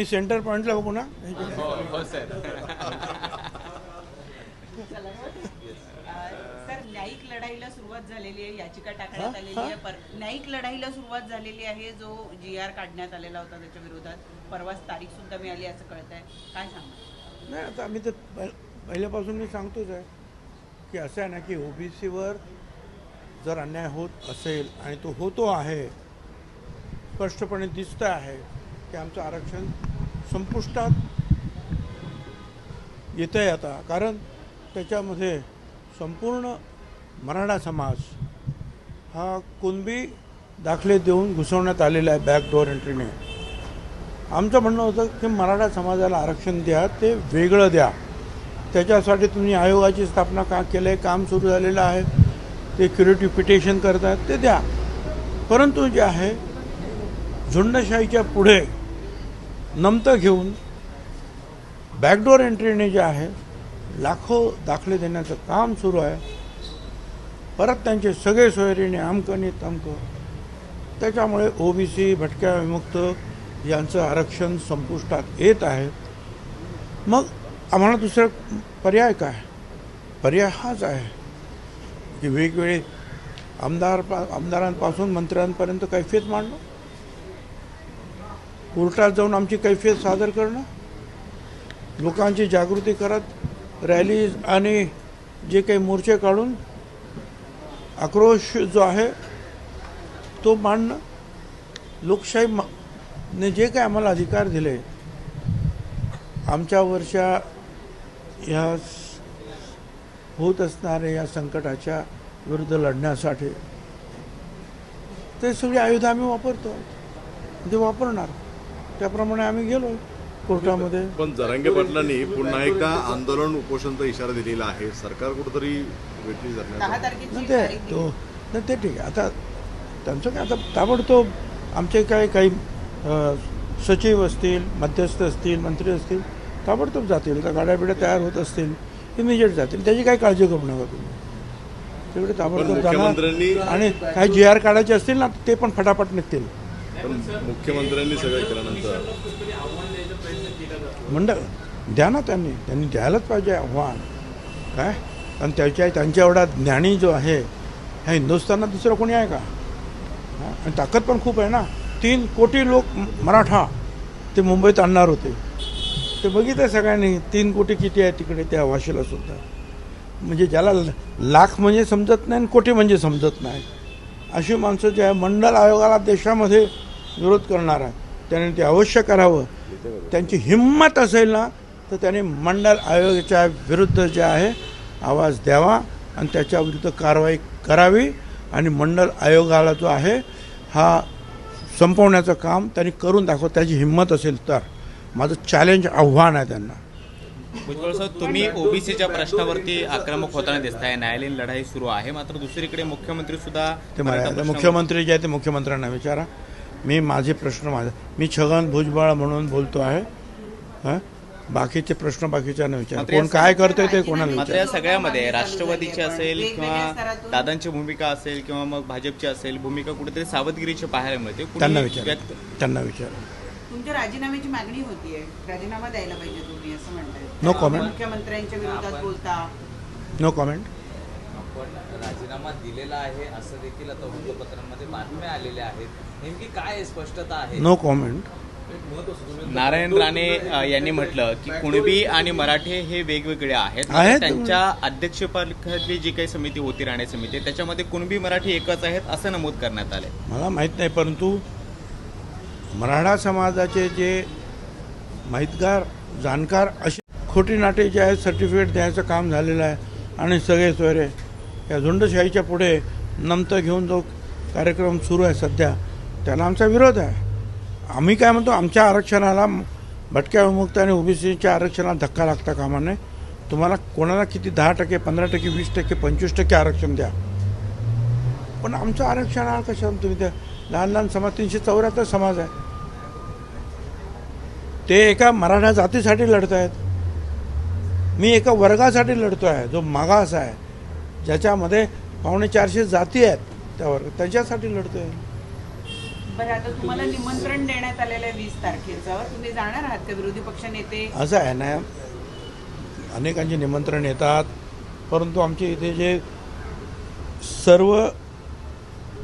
मी centre पॉईंटला बघू ना. हो सर. सर न्यायिक लढाईला सुरुवात झालेली आहे याचिका टाकण्यात आलेली आहे. पर- न्यायिक लढाईला सुरुवात झालेली आहे जो जी आर काढण्यात आलेला होता त्याच्या विरोधात. परवाच तारीख सुद्धा मिळाली असं कळत आहे काय सांगा नाही आता आम्ही तर पहि- पहिल्यापासून मी सांगतोच आहे की असं आहे ना की ओबीसीवर जर अन्याय होत असेल आणि तो होतो आहे स्पष्टपणे दिसतं आहे की आमचं आरक्षण संपुष्टात येतं आहे आता. कारण त्याच्यामध्ये संपूर्ण मराठा समाज हा कुणबी दाखले देऊन घुसवण्यात आलेला आहे बॅकडोअर एंट्रीने आमचं म्हणणं होतं की मराठा समाजाला आरक्षण द्या ते वेगळं द्या. त्याच्यासाठी तुम्ही आयोगाची स्थापना का केलं आहे काम सुरू झालेलं आहे ते क्युरेटिव पिटिशन करतात ते द्या. परंतु जे आहे झुंडशाहीच्या पुढे नमतं घेऊन बॅकडोर एंट्रीने जे आहे लाखो दाखले देण्याचं काम सुरू आहे. परत त्यांचे सगळे सोयरीने अमकं आणि तमकं. त्याच्यामुळे ओबीसी भटक्या विमुक्त यांचं आरक्षण संपुष्टात येत आहे. मग आम्हाला दुसरा पर्याय काय? पर्याय हाच आहे की वेगवेगळे आमदार पा आमदारांपासून मंत्र्यांपर्यंत कैफियत मांडणं? कोर्टात जाऊन आमची कैफियत सादर करणं लोकांची जागृती करत रॅलीज आणि जे काही मोर्चे काढून आक्रोश जो आहे तो मांडणं लोकशाही ने जे काही आम्हाला अधिकार दिले आमच्यावरच्या ह्या होत असणाऱ्या या संकटाच्या विरुद्ध लढण्यासाठी ते सगळी आयुधं आम्ही वापरतो ते वापरणार. त्याप्रमाणे आम्ही गेलो कोर्टामध्ये. पण जरांगे पाटलांनी पुन्हा एकदा आंदोलन उपोषणचा इशारा दिलेला आहे. सरकार कुठेतरी वेटली तारखेची नाही ते. तो नाही ते ठीक आहे. आता त्यांचं काय? आता ताबडतोब आमचे काय काही सचिव असतील मध्यस्थ असतील मंत्री असतील ताबडतोब जातील. तर गाड्या बिड्या तयार होत असतील इमिजिएट जातील. त्याची काही काळजी करू नका तुम्ही. तेवढे ताबडतोब जाणार. आणि काही जी आर काढायचे असतील ना ते पण फटाफट निघतील. पण मुख्यमंत्र्यांनी सगळं केल्यानंतर. मंडळ द्या ना त्यांनी. त्यांनी द्यायलाच पाहिजे आव्हान. काय? कारण त्याच्या त्यांच्या एवढा ज्ञानी जो आहे ह्या हिंदुस्थानात दुसरं कोणी आहे का? आणि ताकद पण खूप आहे ना. तीन कोटी लोक मराठा ते मुंबईत आणणार होते. ते बघितलं सगळ्यांनी तीन कोटी किती आहे तिकडे त्या वाशीला सुद्धा. म्हणजे ज्याला लाख म्हणजे समजत नाही आणि कोटी म्हणजे समजत नाही. अशी माणसं जे आहे मंडल आयोगाला देशामध्ये विरोध करणार आहे. त्याने ते अवश्य करावं. त्यांची हिंमत असेल ना तर त्यांनी मंडल आयोगाच्या विरुद्ध जे आहे आवाज द्यावा आणि त्याच्या विरुद्ध कारवाई करावी आणि मंडल आयोगाला जो आहे हा संपवण्याचं काम त्यांनी करून दाखव. त्याची हिंमत असेल तर. माझं चॅलेंज आव्हान आहे त्यांना. भुजबळ साहेब तुम्ही ओबीसीच्या प्रश्नावरती आक्रमक होताना दिसताय. न्यायालयीन लढाई सुरू आहे. मात्र दुसरीकडे मुख्यमंत्री सुद्धा ते मुख्यमंत्री जे आहे ते मुख्यमंत्र्यांना विचारा. मी माझे प्रश्न माझे मी छगन भुजबळ म्हणून बोलतो आहे. हं? बाकीचे प्रश्न बाकीच्यांना विचारा. कोण काय करतोय ते कोणाला मात्र या सगळ्यामध्ये राष्ट्रवादीची असेल किंवा दादांची भूमिका असेल किंवा मग भाजपची असेल भूमिका कुठेतरी सावधगिरीची पाहायला मिळते. त्यांना विचारा. त्यांना विचारा. तुमच्या राजीनाम्याची मागणी होतीये. राजीनामा द्यायला पाहिजे तुम्ही असं म्हणताय. No comment. मुख्यमंत्र्यांच्या विरोधात बोलता. नो कॉमेंट आपण राजीनामा दिलेला आहे असं देखील आता वृत्तपत्रांमध्ये बातम्या आलेल्या आहेत. नेमकी काय स्पष्टता आहे? नो कॉमेंट नारायण राणे यांनी म्हटलं की कुणबी आणि मराठे हे वेगवेगळे आहेत. त्यांच्या अध्यक्षपदाखाली जी काही समिती होती राणे समिती त्याच्यामध्ये कुणबी मराठी एकच आहेत असं नमूद करण्यात आले मला माहीत नाही परंतु मराठा समाजाचे जे माहितगार जाणकार असे खोटी नाटे जे आहेत सर्टिफिकेट द्यायचं काम झालेलं आहे आणि सगळे सोयरे या झुंडशाहीच्या पुढे नमतं घेऊन जो कार्यक्रम सुरू आहे सध्या त्याला आमचा विरोध आहे. आम्ही काय म्हणतो आमच्या आरक्षणाला भटक्या विमुक्त आणि ओबीसीच्या आरक्षणाला धक्का लागता कामा नये. तुम्हाला कोणाला किती दहा टक्के पंधरा टक्के वीस टक्के पंचवीस टक्के आरक्षण द्या. पण आमचं आरक्षण कशा तुम्ही द्या लहान लहान समाज तीनशे चौऱ्याहत्तर समाज आहे. ते एका मराठा जातीसाठी लढत आहेत मी एका वर्गासाठी लढतो आहे जो मागास आहे. ज्याच्यामध्ये पावणे चारशे जाती आहेत त्या वर्ग त्याच्यासाठी लढतो आहे बरं आता तुम्हाला निमंत्रण देण्यात आलेलं आहे वीस तारखेचं. तुम्ही जाणार आहात का विरोधी पक्ष नेते? असं आहे ना अनेकांचे निमंत्रण येतात परंतु आमच्या इथे जे सर्व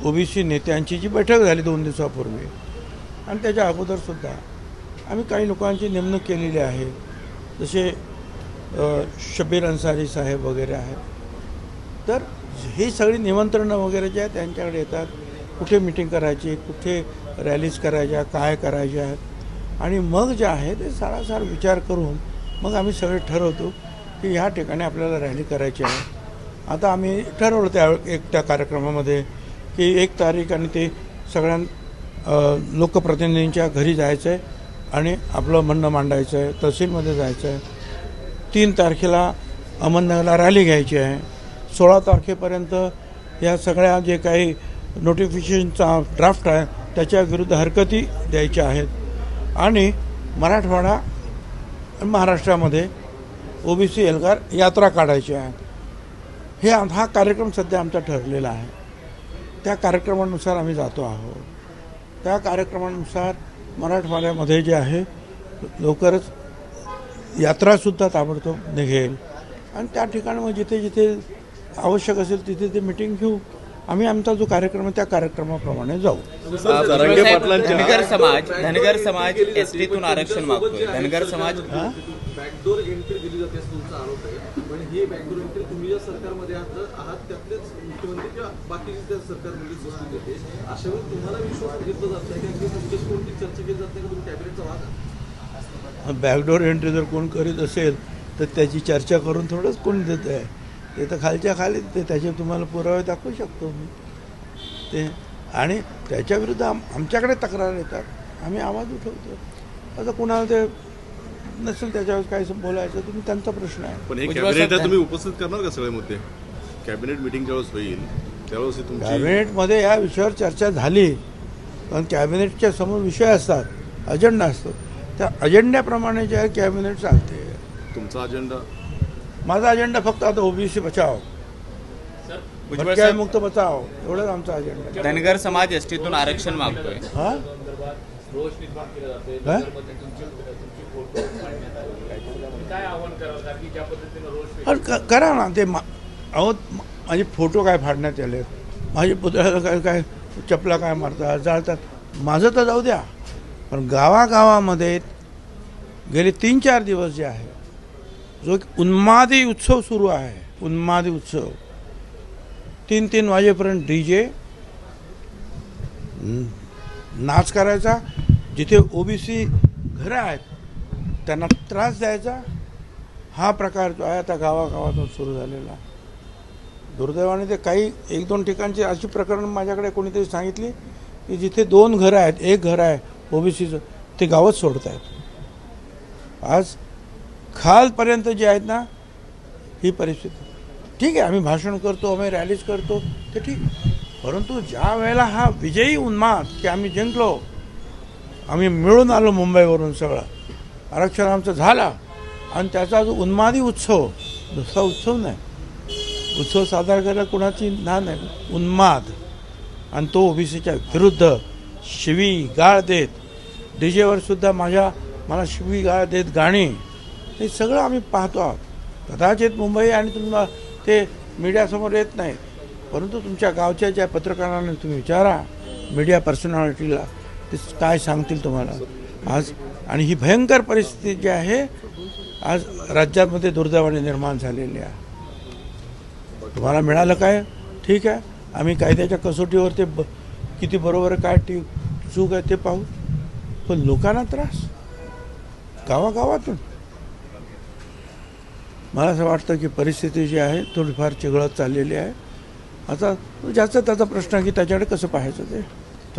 ओबीसी नेत्यांची जी बैठक झाली दोन दिवसापूर्वी आणि त्याच्या अगोदरसुद्धा आम्ही काही लोकांची नेमणूक केलेली आहे. जसे शबीर अन्सारी साहेब वगैरे आहेत. तर ही सगळी निमंत्रणं वगैरे जे आहेत त्यांच्याकडे येतात. कुठे मिटिंग करायची कुठे रॅलीज करायच्या काय करायच्या. आहेत आणि मग जे आहे ते सारासार विचार करून मग आम्ही सगळे ठरवतो की ह्या ठिकाणी आपल्याला रॅली करायची आहे. आता आम्ही ठरवलं त्या एक त्या कार्यक्रमामध्ये की एक तारीख आणि ते सगळ्या लोकप्रतिनिधींच्या घरी जायचं आहे आणि आपलं म्हणणं मांडायचं आहे तहसीलमध्ये जायचं आहे तीन तारखेला अहमदनगरला रॅली घ्यायची आहे. सोळा तारखेपर्यंत या सगळ्या जे काही नोटिफिकेशनचा ड्राफ्ट आहे त्याच्या विरुद्ध हरकती द्यायच्या आहेत. आणि मराठवाडा आणि महाराष्ट्रामध्ये ओबीसी एल्गार यात्रा काढायची आहे. हे आम- हा कार्यक्रम सध्या आमचा ठरलेला आहे. त्या कार्यक्रमानुसार आम्ही जातो आहोत. त्या कार्यक्रमानुसार मराठवाड्यामध्ये जे आहे लवकरच यात्रासुद्धा ताबडतोब निघेल. आणि त्या ठिकाणी मग जिथे जिथे आवश्यक असेल तिथे ते मिटिंग घेऊ. आम्ही आमचा जो कार्यक्रम आहे त्या कार्यक्रमाप्रमाणे जाऊ. धनगर समाज धनगर समाज एसटीतून आरक्षण मागतोय. धनगर समाज बॅकडोर एंट्री दिली जाते असं तुमचा आरोप आहे. पण ही बॅकडोर एंट्री तुम्ही ज्या सरकारमध्ये आहात आहात त्यातलेच मुख्यमंत्री किंवा बाकीचे त्या सरकारमध्ये वस्तू देते अशा वेळी तुम्हाला विश्वास घेतला जात नाही का? की तुमच्याशी कोणती चर्चा केली जात नाही का? तुम्ही कॅबिनेटचा भाग आहात? बॅकडोर एंट्री जर कोण करीत असेल तर त्याची चर्चा करून थोडंच कोण देत आहे ते तर खालच्या खाली ते त्याचे तुम्हाला पुरावे दाखवू शकतो मी. ते आणि त्याच्याविरुद्ध आम आमच्याकडे तक्रार येतात. आम्ही आवाज उठवतो. आता कुणाला ते नसेल त्याच्यावर काय बोलायचं तुम्ही त्यांचा प्रश्न आहे. पण हे तुम्ही उपस्थित करणार का सगळे मुद्दे? कॅबिनेट मिटिंग ज्यावेळेस होईल त्यावेळेस कॅबिनेटमध्ये या विषयावर चर्चा झाली पण कॅबिनेटच्या समोर विषय असतात अजेंडा असतो. त्या अजेंड्याप्रमाणे जे आहे कॅबिनेट चालते. तुमचा अजेंडा? माझा अजेंडा फक्त आता ओबीसी बचाव. मुक्त बचाव. एवढंच आमचा अजेंडा. धनगर समाज एसटीतून आरक्षण मागतोय. हा? काय? अरे क- करा ना ते मा- अहो माझे फोटो काय फाडण्यात आले? माझे पुतळ्याला काय काय चपला काय मारतात जाळतात? माझं तर जाऊ द्या. पण गावागावामध्ये गेले तीन चार दिवस जे आहे जो एक उन्मादी उत्सव सुरू आहे उन्मादी उत्सव. तीन तीन वाजेपर्यंत डी जे नाच करायचा. जिथे ओबीसी घरं आहेत त्यांना त्रास द्यायचा. हा प्रकार जो आहे आता गावागावातून सुरू झालेला. दुर्दैवाने ते काही एक दोन ठिकाणची अशी प्रकरण माझ्याकडे कोणीतरी सांगितली की जिथे दोन घरं आहेत एक घर आहे ओबीसीचं ते गावच सोडत आहेत आज खालपर्यंत जे आहेत ना ही परिस्थिती. ठीक आहे आम्ही भाषण करतो आम्ही रॅलीज करतो ते ठीक. परंतु ज्या वेळेला हा विजयी उन्माद की आम्ही जिंकलो आम्ही मिळून आलो मुंबईवरून सगळं आरक्षण आमचं झाला आणि त्याचा जो उन्मादी उत्सव दुसरा उत्सव नाही. उत्सव साजरा करायला कुणाची ना नाही उन्माद. आणि तो ओबीसीच्या विरुद्ध शिवी गाळ देत. डी जेवर सुद्धा माझ्या मला शिवी गाळ देत गाणी. हे सगळं आम्ही पाहतो आहोत. कदाचित मुंबई आणि तुम्हाला ते मीडियासमोर येत नाही. परंतु तुमच्या गावच्या ज्या पत्रकारांना तुम्ही विचारा मीडिया पर्सनॅलिटीला ते काय सांगतील तुम्हाला? आज आणि ही भयंकर परिस्थिती जी आहे आज राज्यामध्ये दुर्दैवाने निर्माण झालेली आहे. तुम्हाला मिळालं काय? ठीक आहे. आम्ही कायद्याच्या कसोटीवर ते ब किती बरोबर काय टी चूक आहे ते पाहू. पण लोकांना त्रास. गावागावातून. मला असं वाटतं की परिस्थिती जी आहे थोडीफार चिघळत चाललेली आहे. आता ज्याचा त्याचा प्रश्न की त्याच्याकडे कसं पाहायचं ते.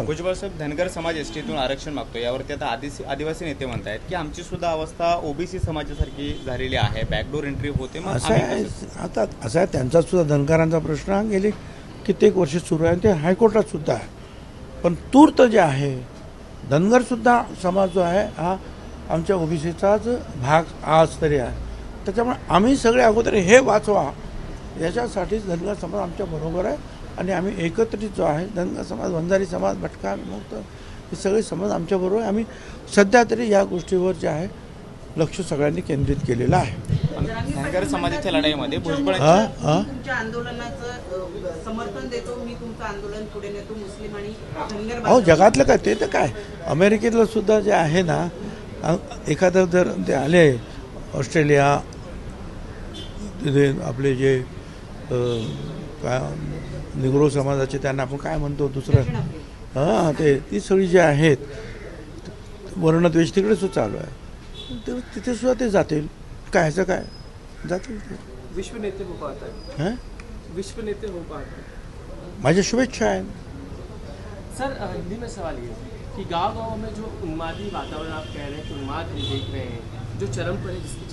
भुजबळ साहेब धनगर समाज एसटीतून आरक्षण मागतो यावरती आता आदिवासी आदिवासी नेते म्हणतायत की आमची सुद्धा अवस्था ओबीसी समाजासारखी झालेली आहे. बॅकडोर एंट्री होते मग असं आहे. आता असं आहे त्यांचा सुद्धा धनगरांचा प्रश्न गेली कित्येक वर्ष सुरू आहे ते हायकोर्टात सुद्धा आहे. पण तूर्त जे आहे धनगरसुद्धा समाज जो आहे हा आमच्या ओबीसीचाच भाग आज तरी आहे. त्याच्यामुळे आम्ही सगळे अगोदर हे वाचवा. याच्यासाठीच धनगर समाज आमच्या बरोबर आहे. आणि आम्ही एकत्रित जो आहे धनगर समाज वंजारी समाज भटका मुक्त हे सगळे समज आमच्याबरोबर आहे. आम्ही सध्या तरी या गोष्टीवर जे आहे लक्ष सगळ्यांनी केंद्रित केलेलं आहे. धनगर समाजाच्या लढाईमध्ये मी तुमच्या भुजबळांच्या-? मी तुमच्या आंदोलनाचं अ, समर्थन देतो. मी तुमचं आंदोलन पुढे नेतो. मुस्लिम आणि धनगर अहो जगातलं काय? ते तर काय? अमेरिकेतलं सुद्धा जे आहे ना एखादं जर ते आले ऑस्ट्रेलिया तिथे आपले जे काय निग्रो समाजाचे त्यांना आपण काय म्हणतो दुसरं. हां ते ती सगळी जी आहेत वर्णद्वेष तिकडे सुद्धा चालू आहे. ते तिथे सुद्धा ते जातील. काय ह्याचं काय? जातील ते. विश्व नेते हो पाता है? हां विश्व नेते हो पाता है माझ्या शुभेच्छा आहेत. सर हिंदी में सवाल ये कि गांव गांव में जो उन्मादी वातावरण आप कह रहे हैं कि उन्माद देख रहे हैं जो चरम पर है जिसके